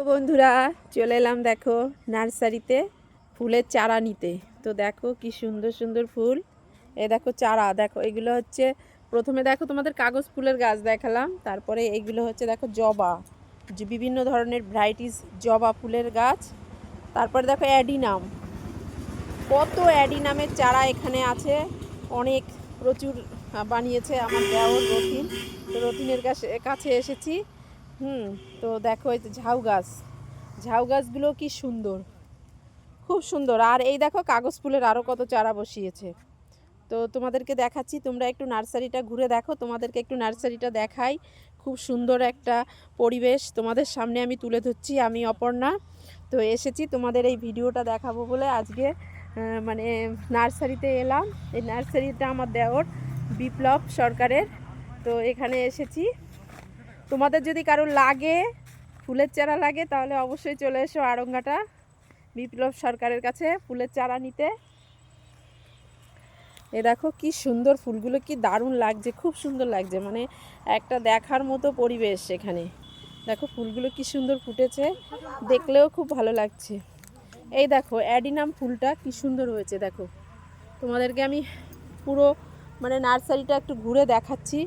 তো বন্ধুরা, চলে এলাম দেখো নার্সারিতে ফুলের চারা নিতে। তো দেখো কি সুন্দর সুন্দর ফুল। এ দেখো চারা, দেখো এগুলো হচ্ছে, প্রথমে দেখো তোমাদের কাগজ ফুলের গাছ দেখালাম, তারপরে এগুলো হচ্ছে দেখো জবা, যে বিভিন্ন ধরনের ভ্যারাইটিস জবা ফুলের গাছ। তারপরে দেখো অ্যাডিনাম, কত অ্যাডিনামের চারা এখানে আছে। অনেক প্রচুর বানিয়েছে আমার দেওর রথিন তো রথিনের কাছে কাছে এসেছি। হুম, তো দেখো এই ঝাউ গাছ। ঝাউ গাছগুলো কি সুন্দর। খুব সুন্দর। আর এই দেখো কাগজ ফুলের আরও কত চারা বসিয়েছে। তো তোমাদেরকে দেখাচ্ছি, তোমরা একটু নার্সারিটা ঘুরে দেখো। তোমাদেরকে একটু নার্সারিটা দেখাই। খুব সুন্দর একটা পরিবেশ তোমাদের সামনে আমি তুলে ধরছি, আমি অপর্ণা। তো এসেছি তোমাদের এই ভিডিওটা দেখাবো বলে আজকে মানে নার্সারিতে এলাম। এই নার্সারিটা আমার দেওর বিপ্লব সরকারের। তো এখানে এসেছি। তোমাদের যদি কারও লাগে, ফুলের চারা লাগে, তাহলে অবশ্যই চলে এসো আড়ঙ্গাটা, বিপ্লব সরকারের কাছে ফুলের চারা নিতে। এ দেখো কি সুন্দর ফুলগুলো, কি দারুণ লাগছে, খুব সুন্দর লাগছে মানে একটা দেখার মতো পরিবেশ এখানে। দেখো ফুলগুলো কি সুন্দর ফুটেছে, দেখলেও খুব ভালো লাগছে। এই দেখো, অ্যাডিনাম ফুলটা কি সুন্দর হয়েছে, দেখো। তোমাদেরকে আমি পুরো মানে নার্সারিটা একটু ঘুরে দেখাচ্ছি,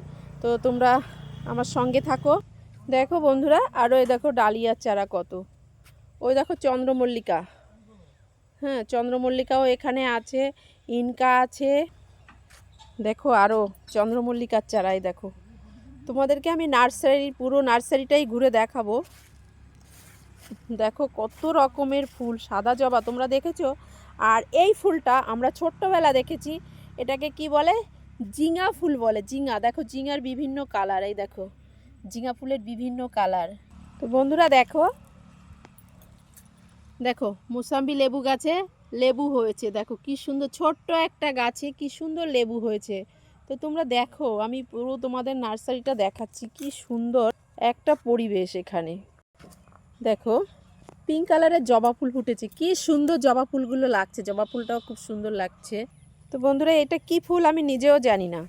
তো তোমরা আমার সঙ্গে থাকো। দেখো বন্ধুরা আরও এই দেখো ডালিয়ার চারা কত। ওই দেখো চন্দ্রমল্লিকা। হ্যাঁ চন্দ্রমল্লিকাও এখানে আছে, ইনকা আছে। দেখো আরও চন্দ্রমল্লিকার চারাই দেখো। তোমাদেরকে আমি নার্সারি, পুরো নার্সারিটাই ঘুরে দেখাবো। দেখো কত রকমের ফুল, সাদা জবা, তোমরা দেখেছ? আর এই ফুলটা আমরা ছোট্টবেলা দেখেছি, এটাকে কি বলে? জিঙা ফুল বলে জিঙা দেখো জিঙার বিভিন্ন কালার, এই দেখো। জিঙা ফুলের বিভিন্ন কালার। তো বন্ধুরা, দেখো। দেখো, মোসাম্বি লেবু গাছে লেবু হয়েছে, দেখো। কি সুন্দর, ছোট্ট একটা গাছে কি সুন্দর লেবু হয়েছে। তো তোমরা দেখো, আমি পুরো তোমাদের নার্সারিটা দেখাচ্ছি, কি সুন্দর একটা পরিবেশ এখানে। দেখো, পিঙ্ক কালারের জবা ফুল ফুটেছে, কি সুন্দর জবা ফুলগুলো লাগছে। জবা ফুলটাও খুব সুন্দর লাগছে। তো বন্ধুরা, এটা কি ফুল আমি নিজেও জানি না।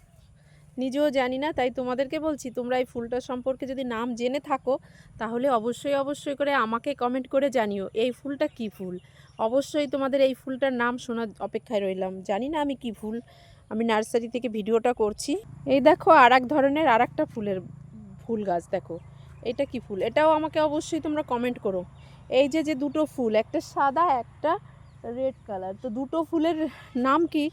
নিজেও জানি না, তাই তোমাদেরকে বলছি, তোমরা এই ফুলটা সম্পর্কে যদি নাম জেনে থাকো, তাহলে অবশ্যই অবশ্যই করে আমাকে কমেন্ট করে জানিও, এই ফুলটা কি ফুল? অবশ্যই তোমাদের এই ফুলটার নাম শোনার অপেক্ষায় রইলাম। জানি না আমি কি ফুল, আমি নার্সারি থেকে ভিডিওটা করছি। এই দেখো আর এক ধরনের আর একটা ফুলের ফুল গাছ, দেখো, এটা কি ফুল? এটাও আমাকে অবশ্যই তোমরা কমেন্ট করো। এই যে যে দুটো ফুল, একটা সাদা, একটা রেড কালার। তো দুটো ফুলের নাম কি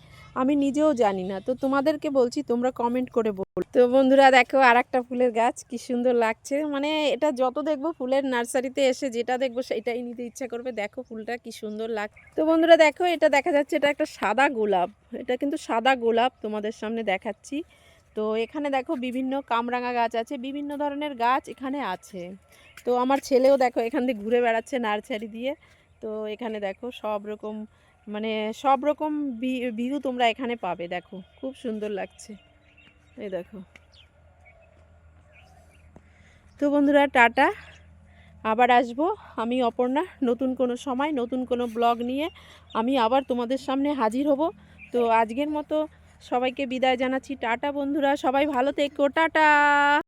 আমি নিজেও জানি না। তো তোমাদেরকে বলছি, তোমরা কমেন্ট করে বল। তো বন্ধুরা, দেখো আর একটা ফুলের গাছ, কি সুন্দর লাগছে। মানে এটা যত দেখব ফুলের নার্সারিতে এসে যেটা দেখব সেটাই নিতে ইচ্ছা করবে। দেখো ফুলটা কি সুন্দর লাগ, তো বন্ধুরা, দেখো এটা দেখা যাচ্ছে, এটা একটা সাদা গোলাপ। এটা কিন্তু সাদা গোলাপ তোমাদের সামনে দেখাচ্ছি। তো এখানে দেখো বিভিন্ন কামরাঙা গাছ আছে, বিভিন্ন ধরনের গাছ এখানে আছে। তো আমার ছেলেও দেখো এখান দিয়ে ঘুরে বেড়াচ্ছে নার্সারি দিয়ে। তো এখানে দেখো সব রকম মানে সব রকম ভিউ তোমরা এখানে পাবে, দেখো। খুব সুন্দর লাগছে। এই দেখো। তো বন্ধুরা, টাটা। আবার আসব আমি, অপর্ণা। নতুন কোনো সময়, নতুন কোনো ব্লগ নিয়ে আমি আবার তোমাদের সামনে হাজির হব। তো আজকের মতো সবাইকে বিদায় জানাচ্ছি। টাটা বন্ধুরা, সবাই ভালো থেকো। টাটা!